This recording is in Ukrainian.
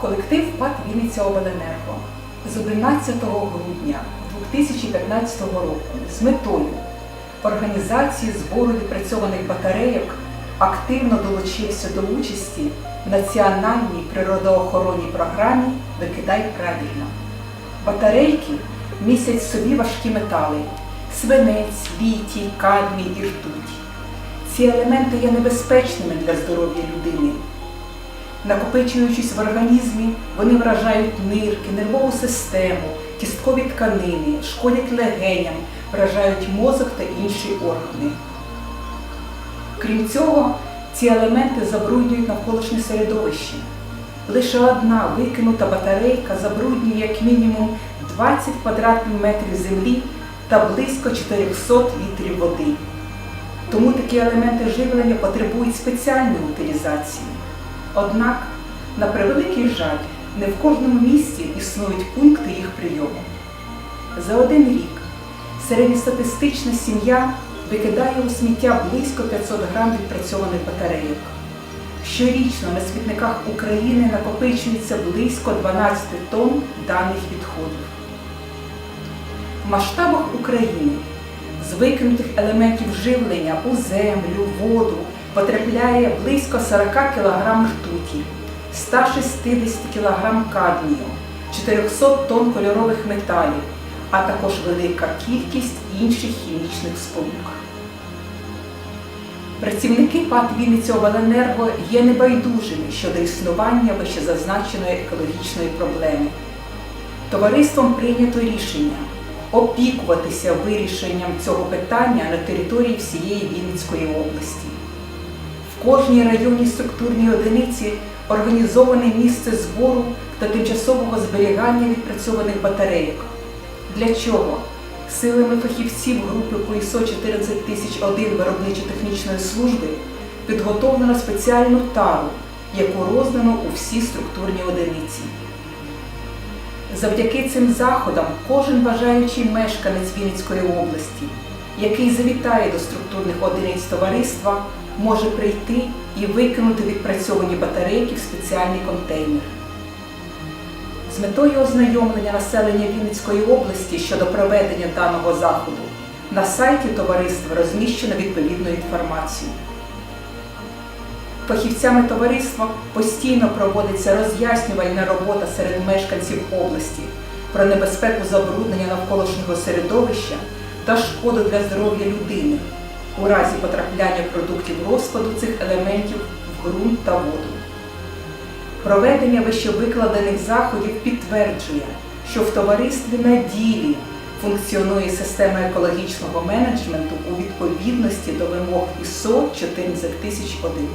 Колектив ПАТ Вінниця Обленерго з 11 грудня 2015 року з метою організації збору відпрацьованих батарейок активно долучився до участі в національній природоохоронній програмі Викидай правильно. Батарейки містять в собі важкі метали свинець, літій, кадмій і ртуть. Ці елементи є небезпечними для здоров'я людини. Накопичуючись в організмі, вони вражають нирки, нервову систему, кісткові тканини, шкодять легеням, вражають мозок та інші органи. Крім цього, ці елементи забруднюють навколишнє середовище. Лише одна викинута батарейка забруднює як мінімум 20 квадратних метрів землі та близько 400 літрів води. Тому такі елементи живлення потребують спеціальної утилізації. Однак, на превеликий жаль, не в кожному місті існують пункти їх прийому. За один рік середньостатистична сім'я викидає у сміття близько 500 грам відпрацьованих батарейок. Щорічно на смітниках України накопичується близько 12 тонн даних відходів. В масштабах України з викинутих елементів живлення у землю, воду потрапляє близько 40 кг ртуті, 160 кг кадмію, 400 тонн кольорових металів, а також велика кількість інших хімічних сполук. Працівники ПАТ Вінницяобленерго є небайдужими щодо існування вищезазначеної екологічної проблеми. Товариством прийнято рішення опікуватися вирішенням цього питання на території всієї Вінницької області. Кожній районній структурній одиниці організоване місце збору та тимчасового зберігання відпрацьованих батарейок. Для чого? Силами фахівців групи ПОІСО 14001 виробничо-технічної служби підготовлено спеціальну тару, яку роздано у всі структурні одиниці. Завдяки цим заходам кожен бажаючий мешканець Вінницької області, який завітає до структурних одиниць товариства, може прийти і викинути відпрацьовані батарейки в спеціальний контейнер. З метою ознайомлення населення Вінницької області щодо проведення даного заходу на сайті товариства розміщено відповідну інформацію. Фахівцями товариства постійно проводиться роз'яснювальна робота серед мешканців області про небезпеку забруднення навколишнього середовища та шкоду для здоров'я людини у разі потрапляння продуктів розпаду цих елементів в ґрунт та воду. Проведення вищевикладених заходів підтверджує, що в товаристві на ділі функціонує система екологічного менеджменту у відповідності до вимог ІСО 14001.